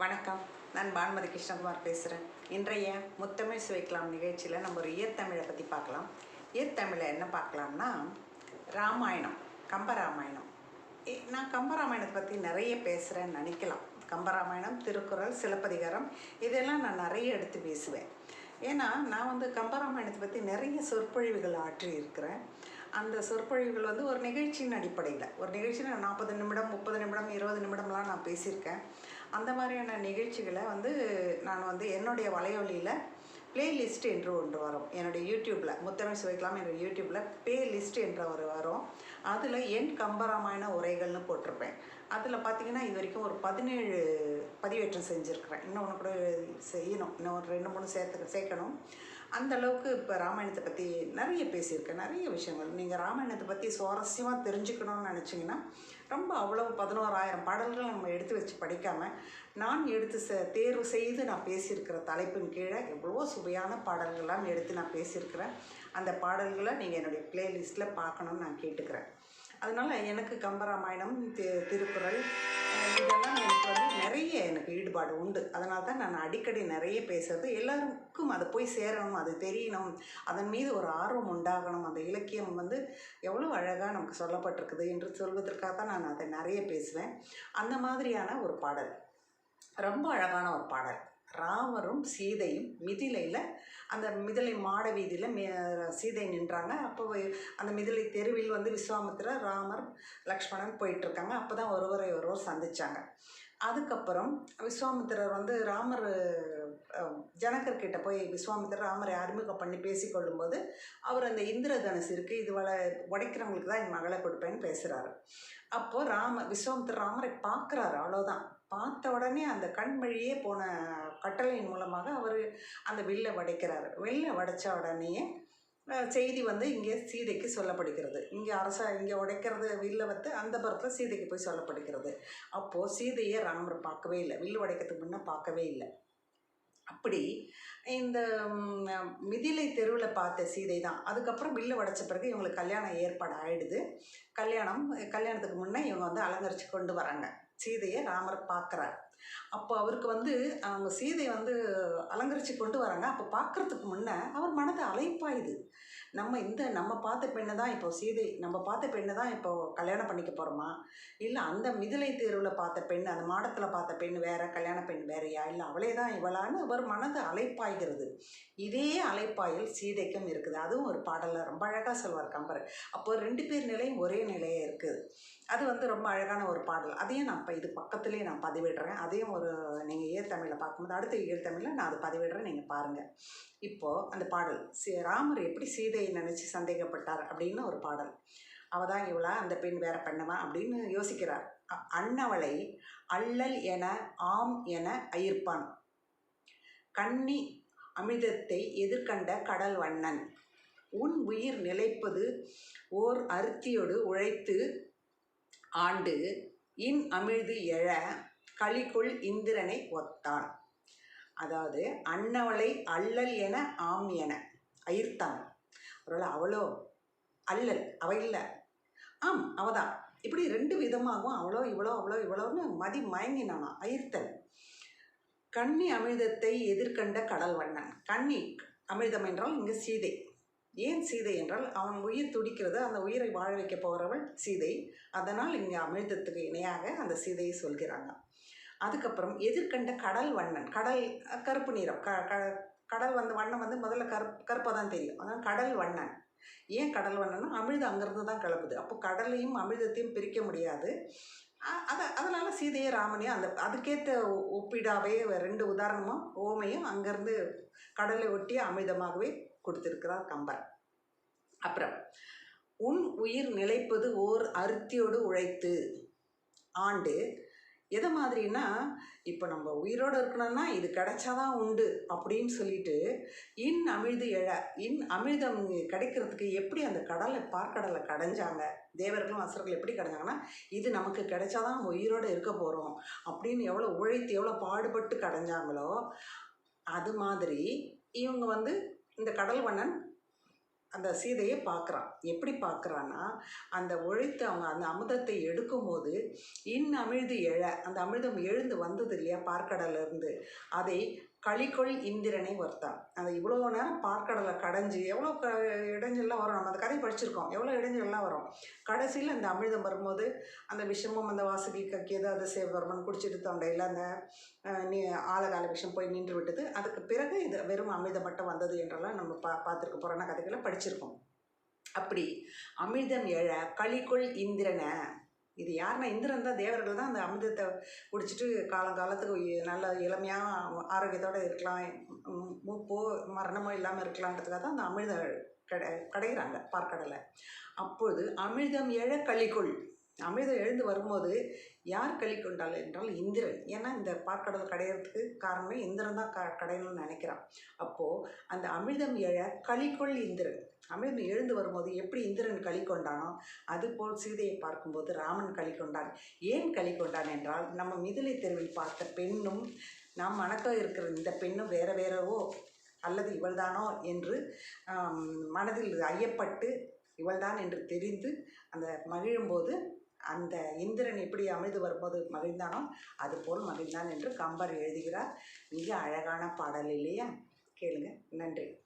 வணக்கம். நான் பானுமதி கிருஷ்ணகுமார் பேசுகிறேன் இன்றைய முத்தமிழ் சுவைக்கலாம் நிகழ்ச்சியில் நம்ம ஒரு இயற்தமிழை பற்றி பார்க்கலாம். இயற்தமிழை என்ன பார்க்கலாம்னா ராமாயணம் கம்பராமாயணம். நான் கம்பராமாயணத்தை பற்றி நிறைய பேசுகிறேன்னு நினைக்கலாம். கம்பராமாயணம் திருக்குறள் சிலப்பதிகாரம் இதெல்லாம் நான் நிறைய எடுத்து பேசுவேன். ஏன்னா நான் வந்து கம்பராமாயணத்தை பற்றி நிறைய சொற்பொழிவுகள் ஆற்றி இருக்கிறேன் அந்த சொற்பொழிவுகள் வந்து ஒரு நிகழ்ச்சியின் அடிப்படையில். ஒரு நிகழ்ச்சியில் நாற்பது நிமிடம் முப்பது நிமிடம் இருபது நிமிடம்லாம் நான் பேசியிருக்கேன். அந்த மாதிரியான நிகழ்ச்சிகளை வந்து நான் வந்து என்னுடைய வலையொலியில் பிளேலிஸ்ட் என்று ஒன்று வரும். என்னுடைய யூடியூப்பில் முத்தமிழ் சுவைக்கலாம் என்னுடைய யூடியூப்பில் பிளேலிஸ்ட் என்ற ஒரு வரும். அதில் என் கம்பராமாயண உரைகள்னு போட்டிருப்பேன். அதில் பார்த்தீங்கன்னா இது வரைக்கும் ஒரு பதினேழு பதிவேற்றம் செஞ்சுருக்கிறேன். இன்னும் ஒன்று கூட செய்யணும். இன்னும் ஒரு ரெண்டு மூணு சேர்த்து சேர்க்கணும். அந்த அளவுக்கு இப்போ ராமாயணத்தை பற்றி நிறைய பேசியிருக்கேன். நிறைய விஷயங்கள். நீங்கள் ராமாயணத்தை பற்றி சுவாரஸ்யமாக தெரிஞ்சுக்கணும்னு நினச்சிங்கன்னா ரொம்ப அவ்வளவு பதினோராயிரம் பாடல்கள் நம்ம எடுத்து வச்சு படிக்காமல் நான் எடுத்து செ தேர்வு செய்து நான் பேசியிருக்கிற தலைப்பின் கீழே எவ்வளோ சுவையான பாடல்கள்லாம் எடுத்து நான் பேசியிருக்கிறேன். அந்த பாடல்களை நீங்கள் என்னுடைய பிளேலிஸ்ட்டில் பார்க்கணுன்னு நான் கேட்டுக்கிறேன். அதனால் எனக்கு கம்பராமாயணம் தி திருக்குறள் இதெல்லாம் எனக்கு வந்து நிறைய எனக்கு ஈடுபாடு உண்டு. அதனால தான் நான் அடிக்கடி நிறைய பேசுறது. எல்லாருக்கும் அது போய் சேரணும் அது தெரியணும் அதன் மீது ஒரு ஆர்வம் உண்டாகணும். அந்த இலக்கியம் வந்து எவ்வளோ அழகாக நமக்கு சொல்லப்பட்டிருக்குது என்று சொல்வதற்காக தான் நான் அதை நிறைய பேசுவேன். அந்த மாதிரியான ஒரு பாடல். ரொம்ப அழகான ஒரு பாடல். ராமரும் சீதையும் மிதிலையில் அந்த மிதிலை மாட வீதியில் மே சீதை நின்றாங்க. அப்போ அந்த மிதிலை தெருவில் வந்து விஸ்வாமித்திரர் ராமர் லக்ஷ்மணன் போயிட்டுருக்காங்க. அப்போ தான் ஒருவரை ஒருவர் சந்தித்தாங்க அதுக்கப்புறம் விஸ்வாமித்திரர் வந்து ராமர் ஜனகர்கிட்ட போய் விஸ்வாமித்திரர் ராமரை அறிமுகம் பண்ணி பேசிக்கொள்ளும்போது அவர் அந்த இந்திரதனுசு இருக்குது இது வள உடைக்கிறவங்களுக்கு தான் என் மகளை கொடுப்பேன்னு பேசுகிறாரு அப்போது ராம விஸ்வாமித்திரர் ராமரை பார்க்குறாரு அவ்வளோதான் பார்த்த உடனே அந்த கண்மழியே போன கட்டளையின் மூலமாக அவர் அந்த வில்லை வடைக்கிறார். வில்லை வடைச்ச உடனே செய்தி வந்து இங்கே சீதைக்கு சொல்லப்படுகிறது. இங்கே அரச இங்கே உடைக்கிறது வில்லை வந்து அந்த புறத்தில் சீதைக்கு போய் சொல்லப்படுகிறது. அப்போது சீதையை ராமர் பார்க்கவே இல்லை. வில்லு உடைக்கிறதுக்கு முன்னே பார்க்கவே இல்லை. அப்படி இந்த மிதிலை தெருவில் பார்த்த சீதை தான் அதுக்கப்புறம் வில்லு உடைச்ச பிறகு இவங்களுக்கு கல்யாணம் ஏற்பாடு ஆகிடுது கல்யாணம் கல்யாணத்துக்கு முன்னே இவங்க வந்து அலங்கரித்து கொண்டு வராங்க. சீதையை ராமர் பார்க்குறார். அப்போ அவருக்கு வந்து அவங்க சீதையை வந்து அலங்கரித்து கொண்டு வராங்க. அப்போ பார்க்குறதுக்கு முன்னே அவர் மன மனது நம்ம இந்த நம்ம பார்த்த பெண்ணை தான் இப்போ சீதை நம்ம பார்த்த பெண்ணை தான் இப்போ கல்யாணம் பண்ணிக்க போகிறோமா இல்லை அந்த மிதிலை தேர்வில் பார்த்த பெண் அந்த மாடத்தில் பார்த்த பெண் வேற கல்யாண பெண் வேறையா? இல்லை அவளே தான் இவளான்னு அவர் மனது அலைப்பாய்கிறது. இதே அலைப்பாயில் சீதைக்கும் இருக்குது. அதுவும் ஒரு பாடலில் ரொம்ப அழகாக சொல்வார் கம்பர். அப்போ ரெண்டு பேர் நிலையும் ஒரே நிலையே இருக்குது அது வந்து ரொம்ப அழகான ஒரு பாடல். அதையும் நான் இப்போ இது பக்கத்துலேயே நான் பதிவிடுறேன். அதையும் ஒரு நீங்கள் ஏழ்தமிழில் பார்க்கும்போது அடுத்த ஏழ்தமிழில் நான் அதை பதிவிடுறேன். நீங்கள் பாருங்கள் இப்போது அந்த பாடல் ராமர் எப்படி சீதையை நினச்சி சந்தேகப்பட்டார் அப்படின்னு ஒரு பாடல். அவ தான் இவளா அந்த பெண் வேற பெண்ணவா அப்படின்னு யோசிக்கிறார். அன்னவளை அள்ளல் என ஆம் என அயிர்ப்பான் கண்ணி அமிர்தத்தை எதிர்கண்ட கடல் வண்ணன். உன் உயிர் நிலைப்பது ஓர் அருத்தியோடு உழைத்து ஆண்டு இன் அமிழ்து எழ களிக்குள் இந்திரனை ஒத்தான். அதாவது அன்னவளை அள்ளல் என ஆம் என. அயிர்த்தான் அவரால் அவளோ அல்லல் அவ இல்லை. ஆம் அவதான். இப்படி ரெண்டு விதமாகவும் அவ்வளோ இவ்வளோ அவ்வளோ இவ்வளோன்னு மதி மயங்கினானா அயிர்த்தல் கண்ணி அமிர்தத்தை எதிர்கண்ட கடல் வண்ணன். கண்ணி அமிர்தம் என்றால் இங்கு சீதை. ஏன் சீதை என்றால் அவன் உயிர் துடிக்கிறது அந்த உயிரை வாழ வைக்க போகிறவள் சீதை. அதனால் இங்கே அமிர்தத்துக்கு இணையாக அந்த சீதையை சொல்கிறாங்க. அதுக்கப்புறம் எதிர்கண்ட கடல் வண்ணன். கடல் கருப்பு நிறம் க க கடல் வந்து வண்ணம் வந்து முதல்ல கருப் கருப்பாக தான் தெரியும். அதான் கடல் வண்ணன். ஏன் கடல் வண்ணன்னா அமிழ்தம் அங்கேருந்து தான் கிளப்புது அப்போ கடலையும் அமிழ்தத்தையும் பிரிக்க முடியாது. அதை அதனால் சீதையை ராமனையும் அந்த அதுக்கேற்ற ஒப்பிடாவே ரெண்டு உதாரணமும் ஓமையும் அங்கேருந்து கடலை ஒட்டி அமிழ்தமாகவே கொடுத்துருக்கிறார் கம்பர். அப்புறம் உன் உயிர் நிலைப்பது ஓர் அருத்தியோடு உழைத்து ஆண்டு எது மாதிரின்னா இப்போ நம்ம உயிரோடு இருக்கணும்னா இது கிடைச்சாதான் உண்டு அப்படின்னு சொல்லிட்டு இன் அமிழ்து எழ இன் அமிழ்தம் கிடைக்கிறதுக்கு எப்படி அந்த கடலை பார்க்கடலை கடைஞ்சாங்க தேவர்களும் அசுரர்கள் எப்படி கடைஞ்சாங்கன்னா இது நமக்கு கிடைச்சாதான் உயிரோடு இருக்க போகிறோம் அப்படின்னு எவ்வளோ உழைத்து எவ்வளோ பாடுபட்டு கடைஞ்சாங்களோ அது மாதிரி இவங்க வந்து இந்த கடல் வண்ணன் அந்த சீதையை பார்க்குறான். எப்படி பார்க்குறான்னா அந்த உழைத்து அவங்க அந்த அமுதத்தை எடுக்கும்போது இன் அமிழ்து எழ அந்த அமிர்தம் எழுந்து வந்தது இல்லையா பார்க்கடலேருந்து. அதை களிக்கொள் இந்திரனை ஒருத்தான் அந்த இவ்வளோ நேரம் பார்க்கடலை கடைஞ்சி எவ்வளோ க இடைஞ்சல்லாம் வரும். நம்ம அந்த கதை படிச்சிருக்கோம். எவ்வளோ இடைஞ்சல்லாம் வரும். கடைசியில் அந்த அமிழ்தம் வரும்போது அந்த விஷமும் அந்த வாசுகி கக்கியது அது சேவர்மன் குடிச்சிட்டு தொண்டையில் அந்த நீ ஆழகால விஷம் போய் நின்று விட்டது. அதுக்கு பிறகு இது வெறும் அமிழ்தம் மட்டும் வந்தது என்றெல்லாம் நம்ம பா பார்த்துருக்க புராண கதைகளை படிச்சிருக்கோம். அப்படி அமிர்தம் எழ களிக்குள் இந்திரனை இது யாருன்னா இந்திரன் தான் தேவர்கள் தான் அந்த அமிர்தத்தை குடிச்சிட்டு காலங்காலத்துக்கு நல்ல இளமையாக ஆரோக்கியத்தோடு இருக்கலாம். மூப்போ மரணமோ இல்லாமல் இருக்கலான்றதுக்காக தான் அந்த அமிர்தம் கடை கடைகிறாங்க பார்க்கடலை. அப்பொழுது அமிர்தம் எழ களிக்குள் அமிர்தம் எழுந்து வரும்போது யார் களி கொண்டாள் என்றால் இந்திரன். ஏன்னா இந்த பார்க்கடல் கடையிறதுக்கு காரணமே இந்திரன் தான் க கடையணும்னு நினைக்கிறான். அப்போது அந்த அமிர்தம் எழ களிக்கொள் இந்திரன். அமிர்தம் எழுந்து வரும்போது எப்படி இந்திரன் களி கொண்டானோ அதுபோல் சீதையை பார்க்கும்போது ராமன் களி கொண்டான். ஏன் களி கொண்டான் என்றால் நம்ம மிதிலை தெருவில் பார்த்த பெண்ணும் நாம் மணக்க இருக்கிற இந்த பெண்ணும் வேற வேறவோ அல்லது இவள்தானோ என்று மனதில் ஐயப்பட்டு இவள்தான் என்று தெரிந்து அந்த மகிழும்போது அந்த இந்திரன் எப்படி அமைந்து வரும்போது மகிழ்ந்தானோ அதுபோல் மகிழ்ந்தான் என்று கம்பர் எழுதுகிறார். மிக அழகான பாடல் இல்லையா? கேளுங்க. நன்றி.